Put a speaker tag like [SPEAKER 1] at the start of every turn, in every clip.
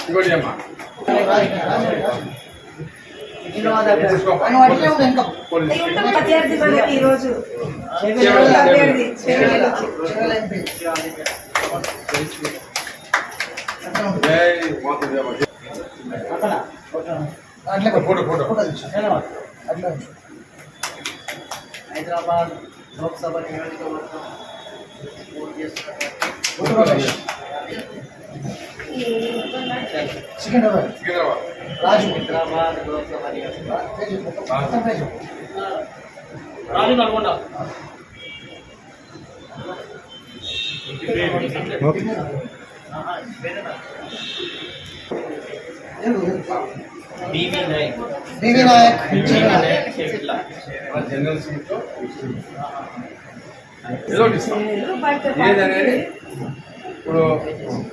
[SPEAKER 1] ఇంకోటి అమ్మా
[SPEAKER 2] మనకి అభ్యర్థి
[SPEAKER 1] ఫోటో
[SPEAKER 3] హైదరాబాద్ లోక్సభ నియోజకవర్గం పోటీ చేస్తున్నటువంటి
[SPEAKER 1] సికింద్రాబాద్.
[SPEAKER 3] హైదరాబాద్ లోక్సభ నియోజకవర్గం. ఆహా, వేరేనా? BV Nayak BV Nayak Chevella.
[SPEAKER 1] General seat ఏదో ఒకటి ఇస్తాం.
[SPEAKER 2] పడితే
[SPEAKER 1] ఏదనేది ఇప్పుడు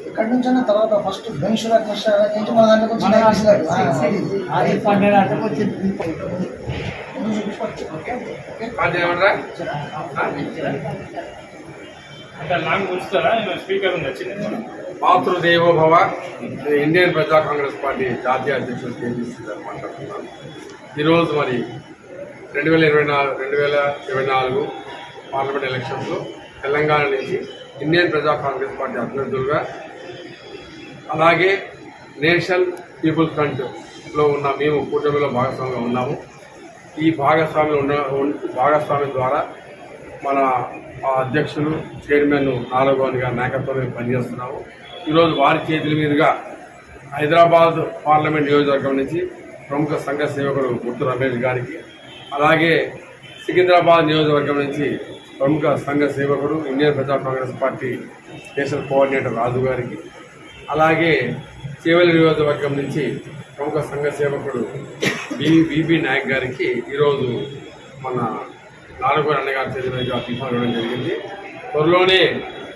[SPEAKER 4] ఇక్కడ నుంచి అన్న తర్వాత ఫస్ట్ బెంచుల కృష్ణ నుంచి మన దాంట్లో కొంచెం అది.
[SPEAKER 3] అంటే కొంచెం
[SPEAKER 1] మాతృదేవో భవ ఇండియన్ ప్రజా కాంగ్రెస్ పార్టీ జాతీయ అధ్యక్షుడు కేంద్రీశ్వరి గారు మాట్లాడుతున్నాను ఈరోజు మరి రెండు వేల ఇరవై నాలుగు రెండు వేల ఇరవై నాలుగు పార్లమెంట్ ఎలక్షన్స్లో తెలంగాణ నుంచి ఇండియన్ ప్రజా కాంగ్రెస్ పార్టీ అభ్యర్థులుగా అలాగే నేషనల్ పీపుల్ ఫ్రంట్లో ఉన్న మేము కూటమిలో భాగస్వామిగా ఉన్నాము. ఈ భాగస్వామి ఉన్న భాగస్వామి ద్వారా మన అధ్యక్షులు చైర్మన్ నాలుగోనిగా గారి నాయకత్వంలో పనిచేస్తున్నాము. ఈరోజు వారి చేతుల మీదుగా హైదరాబాద్ పార్లమెంట్ నియోజకవర్గం నుంచి ప్రముఖ సంఘ సేవకుడు గుర్తు రమేష్ గారికి అలాగే సికింద్రాబాద్ నియోజకవర్గం నుంచి ప్రముఖ సంఘ సేవకుడు Indian Praja Congress party special coordinator Raju గారికి అలాగే చేవెల నియోజకవర్గం నుంచి ప్రముఖ సంఘ సేవకుడు బి బీబీ నాయక్ గారికి ఈరోజు మన నాలుగో అన్నగారి చేతి మీదుగా ఇవ్వడం జరిగింది. త్వరలోనే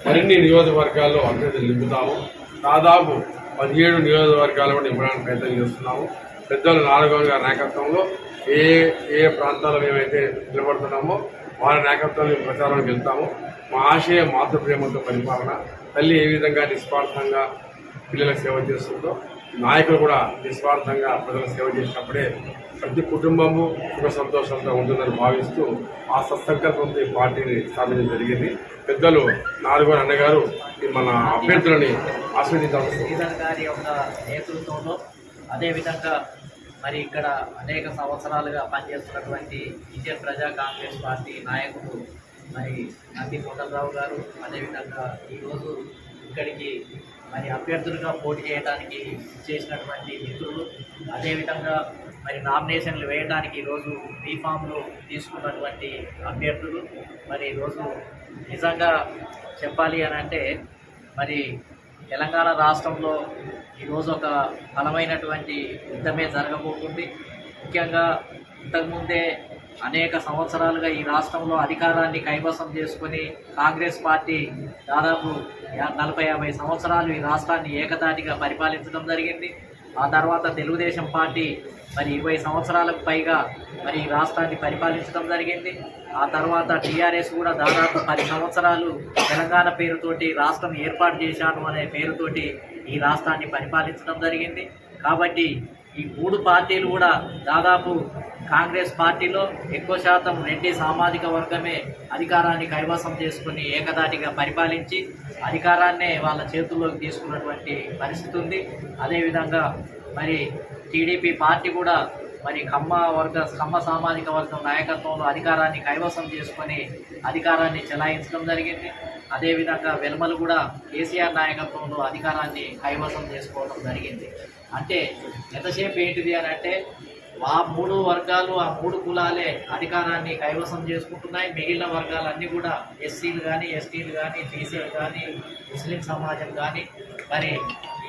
[SPEAKER 1] మరిన్ని నియోజకవర్గాల్లో అభ్యర్థులు నింపుతాము. దాదాపు పదిహేడు నియోజకవర్గాలు కూడా నింపడానికి ప్రయత్నం చేస్తున్నాము. పెద్దలు నాలుగో గారి నాయకత్వంలో ఏ ఏ ప్రాంతాల్లో మేమైతే నిలబడుతున్నామో వారి నాయకత్వంలో ప్రచారానికి వెళ్తాము. మా ఆశయ మాతృప్రేమతో పరిపాలన తల్లి ఏ విధంగా నిస్వార్థంగా పిల్లలకు సేవ చేస్తుందో నాయకులు కూడా నిస్వార్థంగా ప్రజల సేవ చేసినప్పుడే ప్రతి కుటుంబము సుఖ సంతోషంతో ఉంటుందని భావిస్తూ ఆ సత్సంకల్పంతో పార్టీని స్థాపించడం జరిగింది. పెద్దలు నాలుగో అన్నగారు మన అభ్యర్థులని ఆస్వాదించాల్సి
[SPEAKER 3] గారి యొక్క నేతృత్వంలో అదేవిధంగా మరి ఇక్కడ అనేక సంవత్సరాలుగా పనిచేస్తున్నటువంటి ఇండియన్ ప్రజా కాంగ్రెస్ పార్టీ నాయకుడు మరి నంది కోటలరావు గారు అదేవిధంగా ఈరోజు ఇక్కడికి మరి అభ్యర్థులుగా పోటీ చేయడానికి చేసినటువంటి మిత్రులు అదేవిధంగా మరి నామినేషన్లు వేయడానికి ఈరోజు బీఫామ్లు తీసుకున్నటువంటి అభ్యర్థులు మరి ఈరోజు నిజంగా చెప్పాలి అని అంటే మరి తెలంగాణ రాష్ట్రంలో ఈరోజు ఒక బలమైనటువంటి యుద్ధమే జరగబోతుంది. ముఖ్యంగా ఇంతకుముందే అనేక సంవత్సరాలుగా ఈ రాష్ట్రంలో అధికారాన్ని కైవసం చేసుకుని కాంగ్రెస్ పార్టీ దాదాపు యా- నలభై యాభై సంవత్సరాలు ఈ రాష్ట్రాన్ని ఏకతాటిగా పరిపాలించడం జరిగింది. ఆ తర్వాత తెలుగుదేశం పార్టీ మరి ఇరవై సంవత్సరాలకు పైగా మరి ఈ రాష్ట్రాన్ని పరిపాలించడం జరిగింది. ఆ తర్వాత టీఆర్ఎస్ కూడా దాదాపు పది సంవత్సరాలు తెలంగాణ పేరుతోటి రాష్ట్రం ఏర్పాటు చేశాను అనే పేరుతోటి ఈ రాష్ట్రాన్ని పరిపాలించడం జరిగింది. కాబట్టి ఈ మూడు పార్టీలు కూడా దాదాపు కాంగ్రెస్ పార్టీలో ఎక్కువ శాతం రెడ్డి సామాజిక వర్గమే అధికారాన్ని కైవసం చేసుకుని ఏకదాటిగా పరిపాలించి అధికారాన్నే వాళ్ళ చేతుల్లోకి తీసుకున్నటువంటి పరిస్థితి ఉంది. అదేవిధంగా మరి టీడీపీ పార్టీ కూడా మరి కమ్మ వర్గ కమ్మ సామాజిక వర్గం నాయకత్వంలో అధికారాన్ని కైవసం చేసుకొని అధికారాన్ని చెలాయించడం జరిగింది. అదేవిధంగా వెల్మలు కూడా కేసీఆర్ నాయకత్వంలో అధికారాన్ని కైవసం చేసుకోవడం జరిగింది. అంటే ఎంతసేపు ఏంటిది అని అంటే ఆ మూడు వర్గాలు ఆ మూడు కులాలే అధికారాన్ని కైవసం చేసుకుంటున్నాయి. మిగిలిన వర్గాలన్నీ కూడా ఎస్సీలు కానీ ఎస్టీలు కానీ బీసీలు కానీ ముస్లిం సమాజం కానీ మరి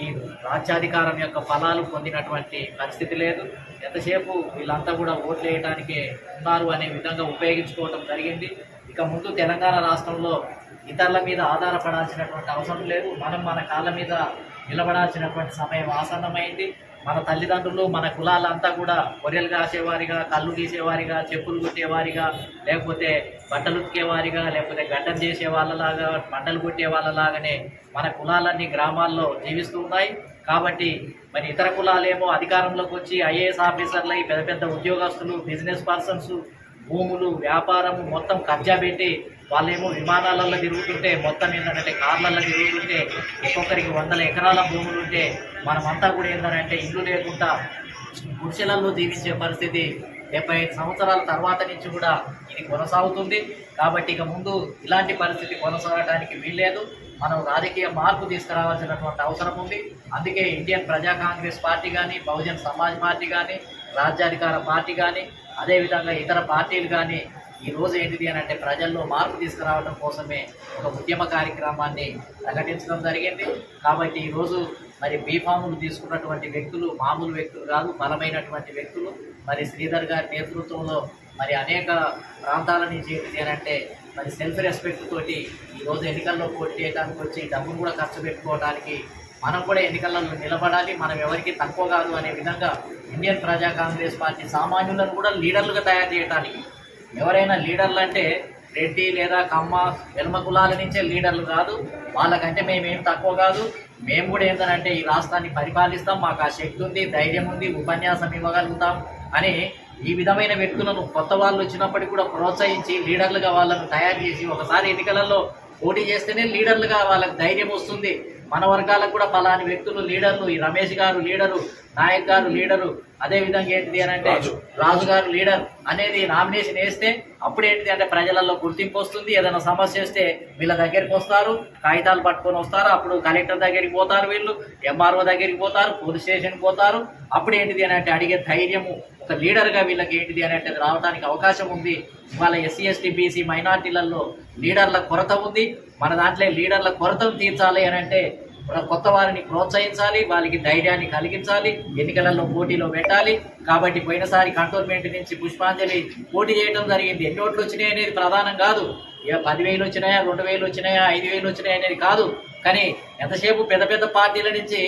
[SPEAKER 3] ఈ రాజ్యాధికారం యొక్క ఫలాలు పొందినటువంటి పరిస్థితి లేదు. ఎంతసేపు వీళ్ళంతా కూడా ఓట్లు వేయడానికే ఉన్నారు అనే విధంగా ఉపయోగించుకోవడం జరిగింది. ఇక ముందు తెలంగాణ రాష్ట్రంలో ఇతరుల మీద ఆధారపడాల్సినటువంటి అవసరం లేదు. మనం మన కాళ్ళ మీద నిలబడాల్సినటువంటి సమయం ఆసన్నమైంది. మన తల్లిదండ్రులు మన కులాలంతా కూడా గొర్రెలు కాసేవారిగా కళ్ళు గీసేవారిగా చెప్పులు కొట్టేవారిగా లేకపోతే బట్టలు ఉతికేవారిగా లేకపోతే గడ్డం చేసే వాళ్ళలాగా మంటలు కొట్టే వాళ్ళలాగానే మన కులాలన్నీ గ్రామాల్లో జీవిస్తూ ఉన్నాయి. కాబట్టి మరి ఇతర కులాలేమో అధికారంలోకి వచ్చి ఐఏఎస్ ఆఫీసర్లు పెద్ద పెద్ద ఉద్యోగస్తులు బిజినెస్ పర్సన్స్ భూములు వ్యాపారం మొత్తం కబ్జా పెట్టి వాళ్ళేమో విమానాలలో తిరుగుతుంటే మొత్తం ఏంటంటే కార్లలో తిరుగుతుంటే ఒక్కొక్కరికి వందల ఎకరాల భూములు ఉంటే మనమంతా కూడా ఏంటంటే ఇల్లు లేకుండా గుడిసెలలో జీవించే పరిస్థితి డెబ్బై ఐదు సంవత్సరాల తర్వాత నుంచి కూడా ఇది కొనసాగుతుంది. కాబట్టి ఇక ముందు ఇలాంటి పరిస్థితి కొనసాగడానికి వీల్లేదు. మనం రాజకీయ మార్పు తీసుకురావాల్సినటువంటి అవసరం ఉంది. అందుకే ఇండియన్ ప్రజా కాంగ్రెస్ పార్టీ కానీ బహుజన్ సమాజ్ పార్టీ కానీ రాజ్యాధికార పార్టీ కానీ అదేవిధంగా ఇతర పార్టీలు కానీ ఈ రోజు ఏంటిది అని అంటే ప్రజల్లో మార్పు తీసుకురావడం కోసమే ఒక ఉద్యమ కార్యక్రమాన్ని ప్రకటించడం జరిగింది. కాబట్టి ఈరోజు మరి బీఫాములు తీసుకున్నటువంటి వ్యక్తులు మామూలు వ్యక్తులు కాదు బలమైనటువంటి వ్యక్తులు. మరి శ్రీధర్ గారి నేతృత్వంలో మరి అనేక ప్రాంతాల నుంచి ఏంటిది అని అంటే మరి సెల్ఫ్ రెస్పెక్ట్ తోటి ఈరోజు ఎన్నికల్లో పోటీ చేయడానికి వచ్చి డబ్బును కూడా ఖర్చు పెట్టుకోవడానికి మనం కూడా ఎన్నికల్లో నిలబడాలి. మనం ఎవరికి తక్కువ కాదు అనే విధంగా ఇండియన్ ప్రజా కాంగ్రెస్ పార్టీ సామాన్యులను కూడా లీడర్లుగా తయారు చేయడానికి ఎవరైనా లీడర్లు అంటే రెడ్డి లేదా కమ్మ వెల్మ కులాల నుంచే లీడర్లు కాదు. వాళ్ళకంటే మేమేం తక్కువ కాదు. మేము కూడా ఏంటంటే ఈ రాష్ట్రాన్ని పరిపాలిస్తాం. మాకు ఆ శక్తి ఉంది ధైర్యం ఉంది ఉపన్యాసం ఇవ్వగలుగుతాం అని ఈ విధమైన వ్యక్తులను కొత్త వాళ్ళు వచ్చినప్పటికీ కూడా ప్రోత్సహించి లీడర్లుగా వాళ్ళను తయారు చేసి ఒకసారి ఎన్నికలలో పోటీ చేస్తేనే లీడర్లుగా వాళ్ళకి ధైర్యం వస్తుంది. మన వర్గాలకు కూడా పలాని వ్యక్తులు లీడర్లు ఈ రమేష్ గారు లీడరు నాయక్ గారు లీడరు. అదే విధంగా ఏంటిది అని అంటే
[SPEAKER 1] రాజు.
[SPEAKER 3] రాజు గారు లీడర్ అనేది నామినేషన్ వేస్తే అప్పుడు ఏంటిది అంటే ప్రజలలో గుర్తింపు వస్తుంది. ఏదైనా సమస్య వస్తే వీళ్ళ దగ్గరికి వస్తారు. కాగితాలు పట్టుకొని వస్తారు. అప్పుడు కలెక్టర్ దగ్గరికి పోతారు వీళ్ళు. ఎంఆర్ఓ దగ్గరికి పోతారు. పోలీస్ స్టేషన్కి పోతారు. అప్పుడు ఏంటిది అని అంటే అడిగే ధైర్యము ఒక లీడర్గా వీళ్ళకి ఏంటిది అనేది రావడానికి అవకాశం ఉంది. ఇవాళ ఎస్సీ ఎస్టీ బీసీ మైనార్టీలలో లీడర్ల కొరత ఉంది. మన దాంట్లో లీడర్ల కొరతను తీర్చాలి అని అంటే మన కొత్త వారిని ప్రోత్సహించాలి వాళ్ళకి ధైర్యాన్ని కలిగించాలి ఎన్నికలలో పోటీలో పెట్టాలి. కాబట్టి పోయినసారి కంటోన్మెంట్ నుంచి పుష్పాంజలి పోటీ చేయడం జరిగింది. ఎన్ని ఓట్లు వచ్చినాయి అనేది ప్రధానం కాదు. ఇక పదివేలు వచ్చినాయా రెండు వేలు వచ్చినాయా ఐదు వేలు వచ్చినాయా అనేది కాదు. కానీ ఎంతసేపు పెద్ద పెద్ద పార్టీల నుంచి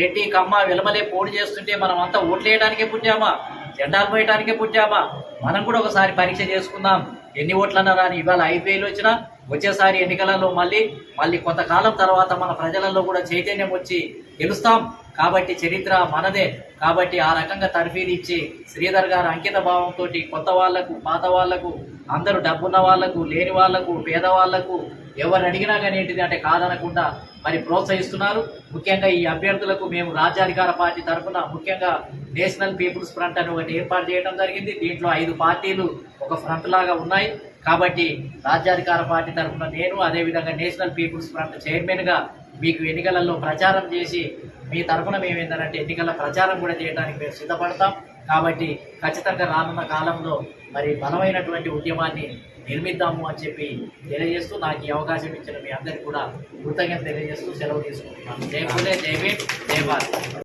[SPEAKER 3] రెడ్డి కమ్మ వెలమలే పోటీ చేస్తుంటే మనం అంతా ఓట్లు వేయడానికే పుట్టామా? జెండాలు పోయటానికే పుట్టామా? మనం కూడా ఒకసారి పరీక్ష చేసుకుందాం. ఎన్ని ఓట్లన్నా రాని ఇవాళ ఐపీఎల్ వచ్చినా వచ్చేసారి ఎన్నికలలో మళ్ళీ మళ్ళీ కొంతకాలం తర్వాత మన ప్రజలలో కూడా చైతన్యం వచ్చి గెలుస్తాం. కాబట్టి చరిత్ర మనదే. కాబట్టి ఆ రకంగా తర్ఫీదు ఇచ్చి శ్రీధర్ గారు అంకిత భావంతో కొత్త వాళ్ళకు పాత వాళ్ళకు అందరూ డబ్బున్న వాళ్ళకు లేని వాళ్ళకు పేదవాళ్ళకు ఎవరు అడిగినా కానీ ఏంటిది అంటే కాదనకుండా మరి ప్రోత్సహిస్తున్నారు. ముఖ్యంగా ఈ అభ్యర్థులకు మేము రాజ్యాధికార పార్టీ తరఫున ముఖ్యంగా నేషనల్ పీపుల్స్ ఫ్రంట్ అని ఒకటి ఏర్పాటు చేయడం జరిగింది. దీంట్లో ఐదు పార్టీలు ఒక ఫ్రంట్ లాగా ఉన్నాయి. కాబట్టి రాజ్యాధికార పార్టీ తరఫున నేను అదేవిధంగా నేషనల్ పీపుల్స్ ఫ్రంట్ చైర్మన్గా మీకు ఎన్నికలలో ప్రచారం చేసి మీ తరఫున మేము ఏంటంటే ఎన్నికల ప్రచారం కూడా చేయడానికి మేము సిద్ధపడతాం. కాబట్టి ఖచ్చితంగా రానున్న కాలంలో మరి బలమైనటువంటి ఉద్యమాన్ని నిర్మిద్దాము అని చెప్పి తెలియజేస్తూ నాకు ఈ అవకాశం ఇచ్చిన మీ అందరికీ కూడా కృతజ్ఞత తెలియజేస్తూ సెలవు తీసుకుంటున్నాను. జై దేవి జై భీమ్ జై భారత్.